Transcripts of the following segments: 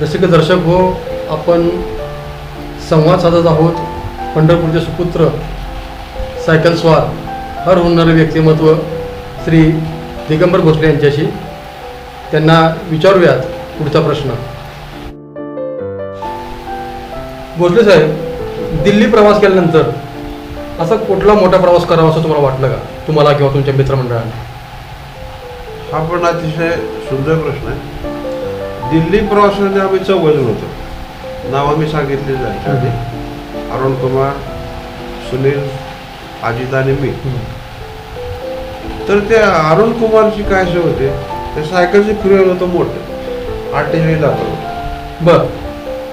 जसे की दर्शक हो आपण संवाद साधत आहोत. पंढरपूरचे सुपुत्र सायकल स्वार हर होणारे व्यक्तिमत्व श्री दिगंबर भोसले यांच्याशी. त्यांना विचारूयात पुढचा प्रश्न. भोसले साहेब दिल्ली प्रवास केल्यानंतर असा कुठला मोठा प्रवास करावा असं तुम्हाला वाटलं का? तुम्हाला किंवा तुमच्या मित्रमंडळाने? हा पण अतिशय सुंदर प्रश्न आहे. दिल्ली प्रवासामध्ये आम्ही चौघजण होतो. नाव आम्ही सांगितले जायच्या आधी अरुण कुमार सुनील अजित आणि मी. तर त्या अरुण कुमारची काय सोय होते? ते सायकलचे फिरवलं होतं मोठं. अठ्ठेचाळीस दाखवलं बर.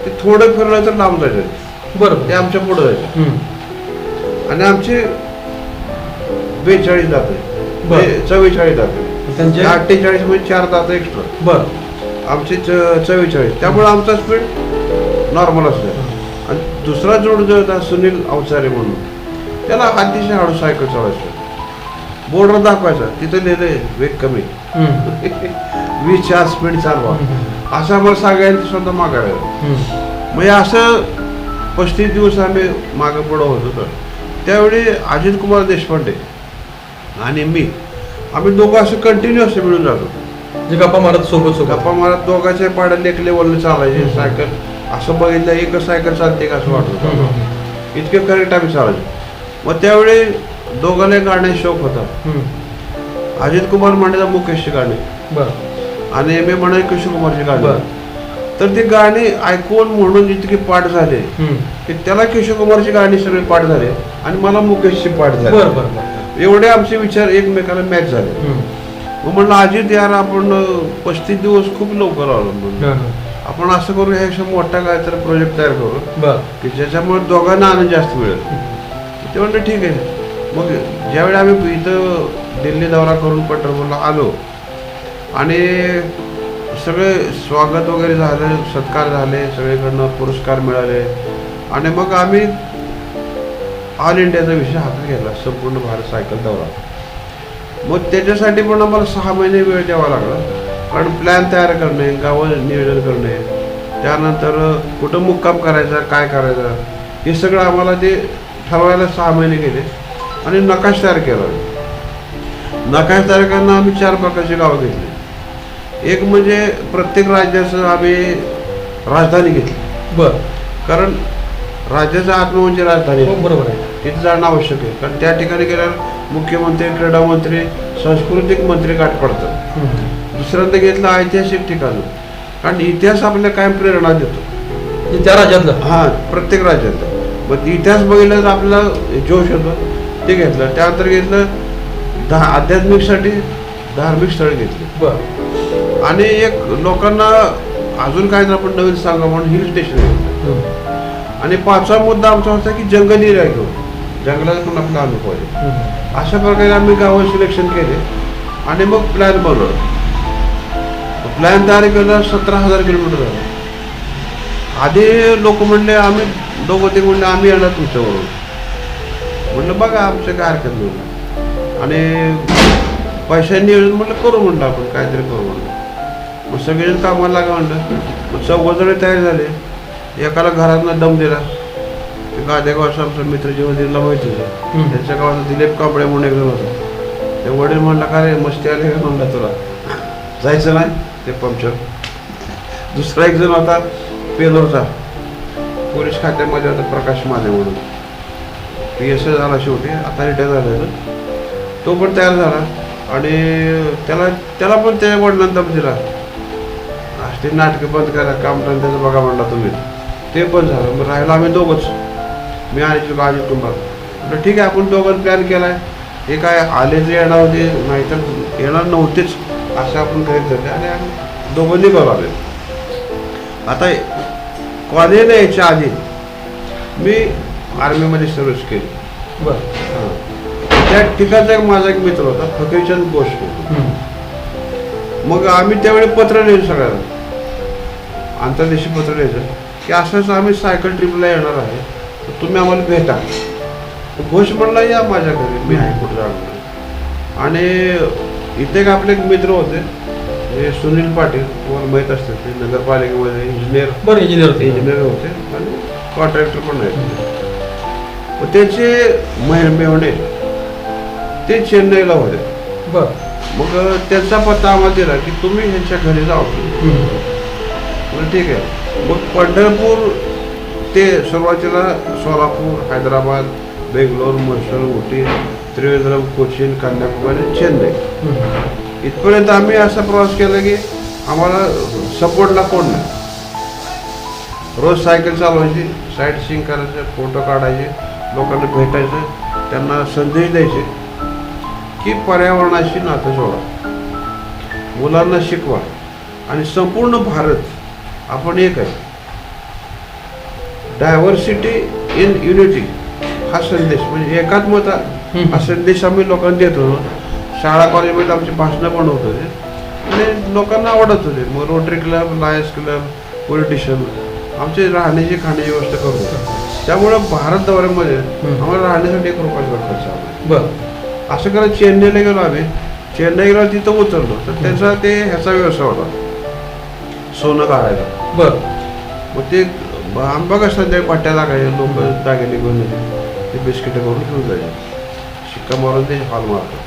ते थोडं फिरलं तर लांब जायचं. बरं ते आमच्या पुढं जायचं. आणि आमचे बेचाळीस दात. चव्वेचाळीस दात. अठ्ठेचाळीस म्हणजे चार दात एक्स्ट्रा. बर. आमचे च चव्वेचाळीस त्यामुळे आमचा स्पीड नॉर्मल असतो. आणि दुसरा जोड जो होता सुनील अवचारे म्हणून. त्याला अतिशय हळू सायकल चालवायचं. बोर्डवर दाखवायचा. तिथं लिहिलंय वेग कमी. हम्म. वीसच्या स्पीड चालवा. असं आम्हाला सगळ्यांनी स्वतः मागायला. म्हणजे असं पस्तीस दिवस आम्ही मागं पुढं होत होतो. त्यावेळी अजित कुमार देशपांडे आणि मी आम्ही दोघं असं कंटिन्यू असं मिळून जातो. जे गप्पा मारत सोबत सोबत. गप्पा मारत दोघांच्या पाड्या एक लेवलने चालायचे सायकल. असं बघितलं एकच सायकल चालते का असं वाटत. इतके करेक्ट आम्ही चालायचो. मग त्यावेळी दोघांना गाण्याचा शौक होता. अजित कुमार म्हणण्याचा मुकेशची गाणी. बर. आणि एम ए म्हणाय किशोर कुमारची गाणी. बर. तर ते गाणी ऐकून म्हणून इतके पाठ झाले. की त्याला किशोर कुमारची गाणी सगळे पाठ झाले आणि मला मुकेशची पाठ झाले. एवढे आमचे विचार एकमेकाला मॅच झाले. म्हणलं अजित यार आपण पस्तीस दिवस खूप लवकर आलो. आपण असं करू ह्यापेक्षा मोठा काहीतरी प्रोजेक्ट तयार करू. की ज्याच्यामुळे दोघांना आनंद जास्त मिळेल. ते म्हणलं ठीक आहे. मग ज्यावेळी आम्ही इथं दिल्ली दौरा करून पंढरपूरला आलो आणि सगळे स्वागत वगैरे झालं सत्कार झाले सगळीकडनं पुरस्कार मिळाले आणि मग आम्ही ऑल इंडियाचा विषय हातात घेतला संपूर्ण भारत सायकल दौरा. मग त्याच्यासाठी पण आम्हाला सहा महिने वेळ द्यावा लागला. कारण प्लॅन तयार करणे गावं नियोजन करणे त्यानंतर कुठं मुक्काम करायचा काय करायचं हे सगळं आम्हाला ते ठरवायला सहा महिने गेले आणि नकाश तयार केला. नकाश तयार करताना आम्ही चार प्रकारची गावं घेतली. एक म्हणजे प्रत्येक राज्याचं आम्ही राजधानी घेतली. बर. कारण राज्याचा आत्मा म्हणजे राजधानी हो, बरोबर आहे. तिथे जाणं आवश्यक आहे. कारण त्या ठिकाणी गेल्यावर मुख्यमंत्री क्रीडा मंत्री सांस्कृतिक मंत्री गाठ पडतात. दुसऱ्यांदा घेतलं ऐतिहासिक ठिकाण. कारण इतिहास आपल्याला कायम प्रेरणा देतो. त्या राज्यातलं. हा प्रत्येक राज्यात मग इतिहास बघितलं तर आपल्याला जोश होतो. ते घेतलं. त्यानंतर घेतलं धा आध्यात्मिकसाठी धार्मिक स्थळ घेतली. बर. आणि एक लोकांना अजून काय तर आपण नवीन सांगा म्हणून हिल स्टेशन घेतलं. आणि पाचवा मुद्दा आमचा होता की जंगली एरिया घेऊ जंगलात पण आपला अनुभव आहे. अशा प्रकारे आम्ही गावं सिलेक्शन केले. आणि मग प्लॅन बनवलं. प्लॅन तयार केला सतरा हजार किलोमीटर झालं. आधी लोक म्हणले आम्ही दोघं ते म्हणले आम्ही येणार तुमच्यावरून. म्हणलं बघा आमचं काय हरकत नाही. आणि पैशांनी येऊन म्हटलं करू म्हणलं आपण काहीतरी करू म्हणलं. मग सगळेजण कामाला लागा म्हणलं. मग चौघजण तयार झाले. एकाला घरातनं दम दिला. ते गादेगावचा आमचा मित्र जेव्हा दिला माहिती होतं. त्यांच्या गावात दिलीप कांबळे म्हणून एक जण होता. ते वडील म्हणला का रे मस्ती आली का म्हणला तुला? जायचं नाही ते पंक्चर. दुसरा एक जण होता पेलोरचा. पोलीस खात्यामध्ये होता प्रकाश माने म्हणून. पी एस आय झाला शेवटी आता रिटायर झालेला तो पण तयार झाला. आणि त्याला त्याला पण त्या वडिलांना दम दिला. आज ते नाटकं बंद करा काम धंद्याचं बघा म्हणला तुम्ही. ते पण झालं. मग राहिलं आम्ही दोघंच. मी आणि अजित कुमार म्हटलं ठीक आहे आपण दोघं प्लॅन केलाय. हे काय आले जे येणार होते नाहीतर येणार नव्हतेच असं आपण करीत झाले आणि आम्ही दोघं निघालो आले आता कॉलेजला यायच्या आधी मी आर्मीमध्ये सर्व्हिस केली. बर. त्या ठिकाणचा एक माझा एक मित्र होता फकीरचंद बोस. मग आम्ही त्यावेळी पत्र लिहिलं सगळ्यांना. आंतरदेशी पत्र लिहायचं. की असंच आम्ही सायकल ट्रिपला येणार आहे. तर तुम्ही आम्हाला भेटा. घोष म्हणला या माझ्या घरी. मी आहे कुठं जाणार आणि इथे एक आपले एक मित्र होते हे सुनील पाटील तुम्हाला माहीत असतील ते नगरपालिकेमध्ये इंजिनियर बरं इंजिनियर ते इंजिनियर होते आणि कॉन्ट्रॅक्टर पण आहेत. मग त्यांचे मै- मेवणे ते चेन्नईला होते. बरं. मग त्यांचा पत्ता आम्हाला दिला की तुम्ही ह्यांच्या घरी जाऊ ठीक आहे. मग पंढरपूर ते सुरुवातीला सोलापूर हैदराबाद बेंगलोर म्हैसूर उटी त्रिवेंद्रम कोचीन कन्याकुमारी चेन्नई. इथपर्यंत आम्ही असा प्रवास केला की आम्हाला सपोर्टला कोण नाही. रोज सायकल चालवायची साईट सीइंग करायचं फोटो काढायचे लोकांना भेटायचं त्यांना संदेश द्यायचे. की पर्यावरणाशी नातं जोडा. मुलांना शिकवा. आणि संपूर्ण भारत आपण एक आहे. डायव्हर्सिटी इन युनिटी हा संदेश. म्हणजे एकात्मता हा संदेश आम्ही लोकांना देत. होतो शाळा कॉलेजमध्ये आमची भाषणं पण होत होते. आणि लोकांना आवडत होते. मग Rotary Club Lions Club politician आमची राहण्याची खाण्याची व्यवस्था करत होतो. त्यामुळं भारत दौऱ्यामध्ये. आम्हाला राहण्यासाठी एक खर्च आला. बरं. असं करत चेन्नईला गेलो आम्ही. चेन्नईला तिथं उतरलो. तर त्याचा ते ह्याचा व्यवसाय होता. सोनं काढायला. बरं. मग ते आंबा कसं संध्याकाळी पट्ट्या लागायचे लोक दागिने घेऊन येते ते बिस्किटं करून घेऊन जायचे. शिक्का मारून ते हॉल मारतो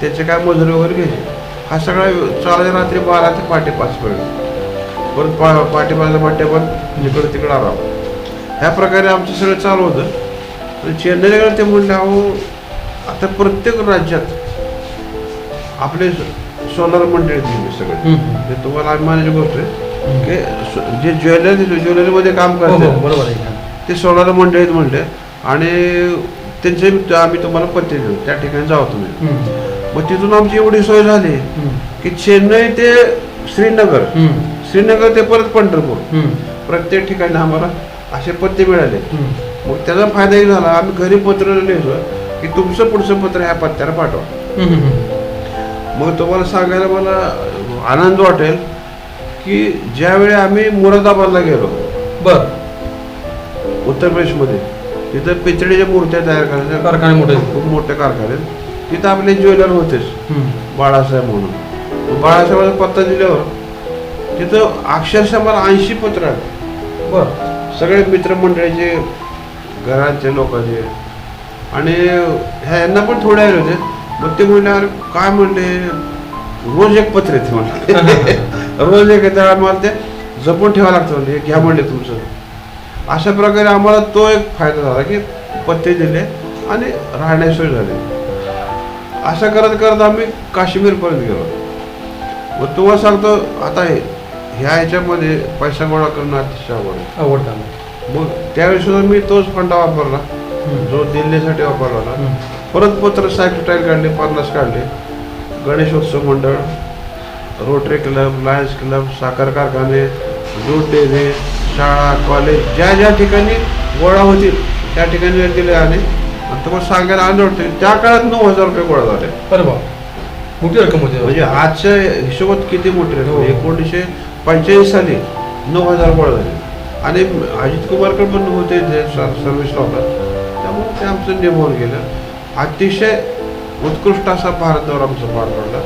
त्याचे काय मजुरी वगैरे घ्यायचे? हा सगळा चालायचा रात्री बारा ते पहाटे पाचपर्यंत परत पा पहाटे पाचला पट्ट्या पण जिकडं तिकडं आराम. ह्या प्रकारे आमचं सगळं चालू होतं. चेन्नईला ते म्हणले अहो आता प्रत्येक राज्यात आपले सोलर मंडळी दिली सगळे. हे तुम्हाला अभिमानाची गोष्ट आहे. की जे ज्वेलरी ज्वेलरीमध्ये काम हो हो करतात बरोबर आहे ते सोळाला मंडळीत म्हणले आणि त्यांचे आम्ही तुम्हाला पत्ते देऊ त्या ठिकाणी जाऊ तुम्ही. मग तिथून आमची एवढी सोय झाली. की चेन्नई ते श्रीनगर. श्रीनगर ते परत पंढरपूर. प्रत्येक ठिकाणी आम्हाला असे पत्ते मिळाले. मग त्याचा फायदा एक झाला आम्ही घरी पत्र लिहिलो की तुमचं पुढचं पत्र ह्या पत्त्याला पाठवा. मग तुम्हाला सांगायला मला आनंद वाटेल की ज्यावेळी आम्ही मुरादाबादला गेलो बरं. उत्तर प्रदेशमध्ये तिथं पितळीच्या मूर्त्या तयार करायच्या. कारखाने मोठे. आहेत. खूप मोठ्या कारखान्यात तिथं आपले ज्वेलर होतेच हम्म. बाळासाहेब म्हणून. बाळासाहेबांचा पत्ता दिल्यावर तिथं अक्षरशः मला ऐंशी पत्र आले. बरं. सगळे मित्रमंडळीचे घराचे लोकांचे. आणि ह्या यांना पण थोडे आले होते. मग ते म्हणले अरे काय म्हणले? रोज एक पत्र येते म्हणले. रोज एक येते आम्हाला ते जपून ठेवावं लागतं म्हणजे घ्या म्हणले तुमचं. अशा प्रकारे आम्हाला तो एक फायदा झाला की पत्ते दिले आणि राहण्याची सोय झाली. असं करत करत आम्ही काश्मीरपर्यंत गेलो. मग तुम्हाला सांगतो आता हे ह्या ह्याच्यामध्ये पैसा गोळा करणं अतिशय आवड आवडतं. मग त्यावेळी सुद्धा मी तोच फंडा वापरला. जो दिल्लीसाठी वापरला. परत पत्र सायकल काढले पन्नास काढले. गणेशोत्सव मंडळ रोटरी क्लब लायन्स क्लब साखर कारखाने दूध डेअरी शाळा कॉलेज ज्या ज्या ठिकाणी गोळा होतील त्या ठिकाणी दिले आणि तुम्हाला सांगायला आलं त्या काळात नऊ हजार रुपये गोळा झाले. अरे बा मोठी रक्कम होती. म्हणजे आजच्या हिशोबात किती मोठी हो. रक्कम एकोणीसशे पंच्याऐंशी साली नऊ हजार गोळा झाले. आणि अजित कुमारकडे पण होते जे सर्व्हिसला होता त्यामुळे ते आमचं निभावून गेलं. अतिशय उत्कृष्ट असा भारत दौरा आमचा पार पडला.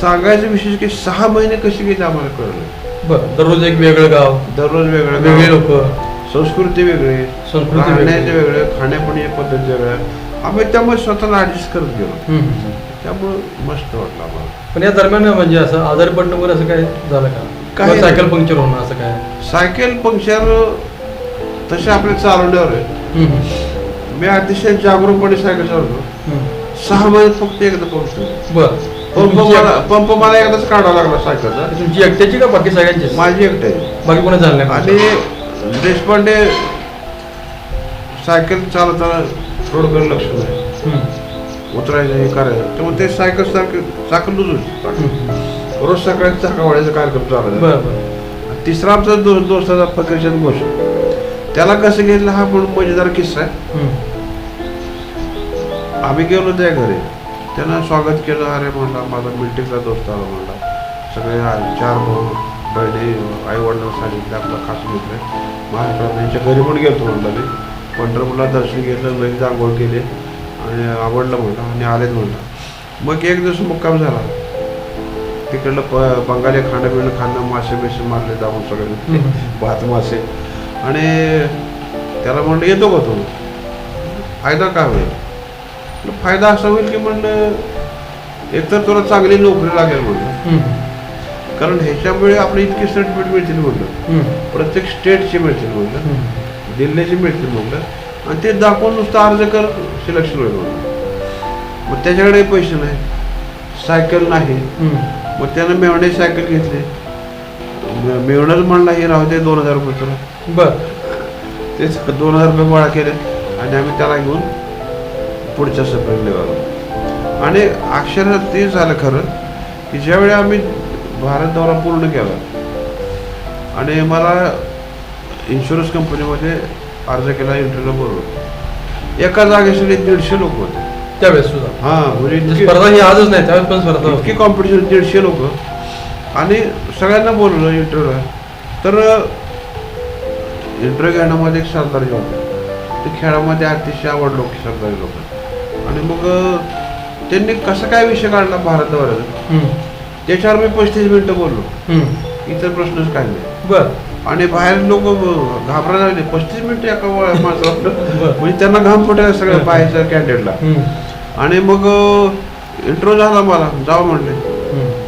सांगायचं विशेष की सहा महिने कसे गेले आम्हाला कळलं? बरं दररोज एक वेगळं गाव दररोज वेगळं वेगळे गाव, लोक. संस्कृती वेगळी संस्कृती राहण्याचे वेगळी. वेगळे खाण्यापिण्याची पद्धत वेगळ्या आम्ही त्यामुळे स्वतःला ऍडजस्ट करत गेलो. त्यामुळे मस्त वाटलं आम्हाला. पण या दरम्यान म्हणजे असं आजारी पडणं वगैरे असं काय झालं का? काही किंवा सायकल पंक्चर होणं असं काय? सायकल पंक्चर तसे आपले चालवण्यावर आहे. मी अतिशय जागरूकपणे सायकल चालवतो. सहा महिन्यात फक्त एकदा पंप बरं. पंप मला पंप मला एकदाच काढावा लागला सायकलचा तुमची एकट्याची का बाकी सगळ्यांची माझी एकटे बाकी कोणा झालं नाही? आणि देशपांडे सायकल चालवताना रोडकडे लक्ष नाही हम्म. उतरायचं हे करायचं. त्यामुळे ते सायकल सारखं लुजून हम्म. रोज सकाळी चाका वाढायचा कार्यक्रम चालायचा बरं बरं. तिसरा आमचा दो दोस्ताचा फकीरचंद घोष त्याला कसं घेतलं हा पण मजेदार किस्सा आहे. हम्म. आम्ही गेलो त्या घरी. त्यानं स्वागत केलं. अरे म्हणला माझा मिल्टिंगचा दोस्त आला म्हणला. सगळे चार भाऊ बहिणी आई वडिलांना सांगितलं आपला खास मित्र. महाराष्ट्रात त्यांच्या घरी पण गेलो म्हणला मी. पंढरपूरला दर्शन घेतलं लगेच आंघोळ केली. आणि आवडलं म्हणलं आणि आलेत म्हणला. मग एक दिवस मुक्काम झाला. तिकडलं प बंगाली खाणं पिणं खाणं मासे बिसे मारले जाऊन सगळे. भात मासे. आणि त्याला म्हणलं येतो का तू? फायदा काय होईल म्हणलं, फायदा असा होईल की म्हणलं एकतर तुला चांगली नोकरी लागेल म्हणलं. कारण ह्याच्यामुळे आपली इतकी सर्टिफिकेट मिळतील म्हणलं. प्रत्येक स्टेटची मिळतील म्हणलं. दिल्लीची मिळतील म्हणलं. आणि ते दाखवून नुसतं अर्ज कर सिलेक्शन होईल म्हणलं. मग त्याच्याकडे पैसे नाही. सायकल नाही. मग त्यानं मेवणे सायकल घेतली. मे- मेवणंच म्हणला हे राहू दे दोन हजार रुपये तुला. बर. तेच दोन हजार रुपये गोळा केले. आणि आम्ही त्याला घेऊन पुढच्या सफरीला निघालो आणि अक्षरात ते झालं खरं की ज्यावेळी आम्ही भारत दौरा पूर्ण केला आणि मला इन्शुरन्स कंपनीमध्ये अर्ज केला इंटरव्ह्यू बरोबर एका जागेसाठी दीडशे लोक होते. त्यावेळेस सुद्धा? हां म्हणजे म्हणजे इतकी- स्पर्धा ही आजच नाही त्यावेळेस पण स्पर्धा इतकी होती. कॉम्पिटिशन दीडशे लोक. आणि सगळ्यांना बोलवलं इंटरव्ह्यूला तर इंटरव्ह्यू घेण्यामध्ये एक सरदारजी होते ते खेळामध्ये अतिशय आवडलो सरदारी लोक. आणि मग त्यांनी कसा काय विषय काढला भारत दौऱ्याचा हम्म. त्याच्यावर मी पस्तीस मिनिटं बोललो. इतर प्रश्नच काय नाही बर आणि बाहेर लोक घाबरायला लागले पस्तीस मिनिटं एका माणसाला. म्हणजे त्यांना घाम फुटायला सगळ्या बाहेरच्या कॅन्डिडेटला. आणि मग इंटरव्ह्यू झाला मला जावं म्हणले.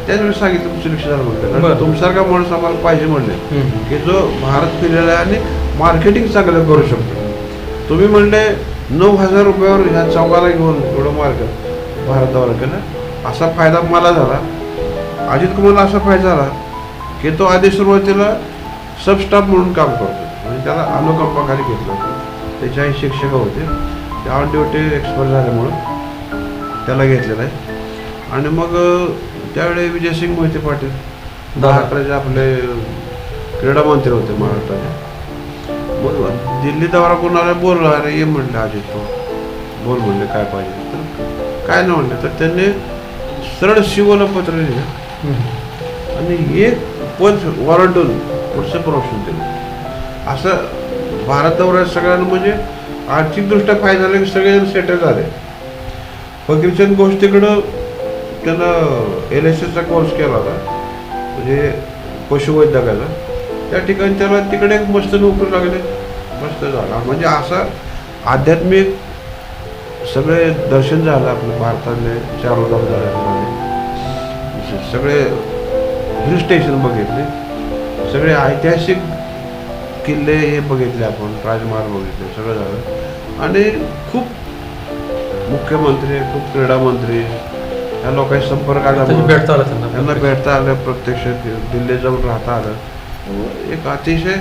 त्याच वेळेस सांगितलं सिलेक्शन झालं बरं. म्हटलं तुमसारखा माणूस आम्हाला पाहिजे म्हणले. की जो भारत फिरलेला आहे आणि मार्केटिंग चांगलं करू शकतो तुम्ही म्हणले नऊ हजार रुपयावर ह्या चौकाला घेऊन एवढं मार्क भारत दौरा केला. असा फायदा मला झाला. अजित कुमारला असा फायदा झाला की तो आधी सुरुवातीला सब स्टाफ म्हणून काम करतो. म्हणजे त्याला अनुकंपाखाली घेतलं. होतं त्याचे आई शिक्षक होते ते ऑन ड्युटी एक्सपर्ट झाल्यामुळं त्याला घेतलेलं आहे. आणि मग त्यावेळी विजयसिंग मोहिते पाटील महाराष्ट्राचे आपले क्रीडा मंत्री होते महाराष्ट्राचे. दिल्ली दौरा कोणाला बोलला अरे ये म्हणलं अजित पवार बोल म्हणले काय पाहिजे तर काय नाही म्हणले तर त्यांनी सरळ शिवला पत्र लिहिलं. आणि एक पद वॉरंटून पुढचं प्रमोशन दिलं. असं भारत दौऱ्यात सगळ्यांना म्हणजे आर्थिकदृष्ट्या फायदा झाला की सगळेजण सेटल झाले. फकीरचंद गोष्टीकडं त्यानं एल एस एसचा कोर्स केला होता. म्हणजे पशुवैद्यकाचा. त्या ठिकाणी त्याला तिकडे एक मस्त नोकरी लागली. मस्त झाला म्हणजे असं आध्यात्मिक सगळे दर्शन झालं आपलं भारतातले चारोधाम झाले सगळे हिल स्टेशन बघितले. सगळे ऐतिहासिक किल्ले हे बघितले आपण राजमहाल बघितले सगळं झालं. आणि खूप मुख्यमंत्री खूप क्रीडा मंत्री या लोकांशी संपर्क आला भेटता आला त्यांना भेटता आलं प्रत्यक्ष. दिल्लीत जाऊन राहता आलं. एक अतिशय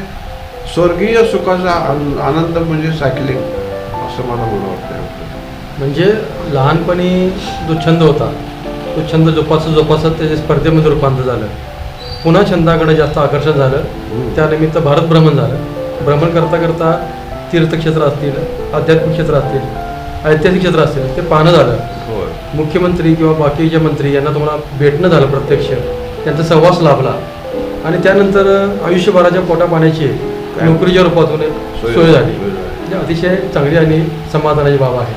स्वर्गीय सुखाचा आन- आनंद म्हणजे सायकलिंग असं मला मला वाटतं म्हणजे लहानपणी जो छंद होता तो छंद जोपासत जोपासत त्याच्या स्पर्धेमध्ये रूपांतर झालं. पुन्हा छंदाकडे जास्त आकर्षण झालं. त्यानिमित्त भारत भ्रमण झालं. भ्रमण करता करता तीर्थक्षेत्र असतील आध्यात्मिक क्षेत्र असतील ऐतिहासिक क्षेत्र असतील ते पाहणं झालं. मुख्यमंत्री किंवा बाकीचे मंत्री यांना तुम्हाला भेटणं झालं प्रत्यक्ष. त्यांचा सहवास लाभला. आणि त्यानंतर आयुष्यभराच्या पोटा पाण्याची? नोकरीच्या रूपातून सोय झाली. म्हणजे अतिशय चांगली आणि समाधानाची बाब आहे.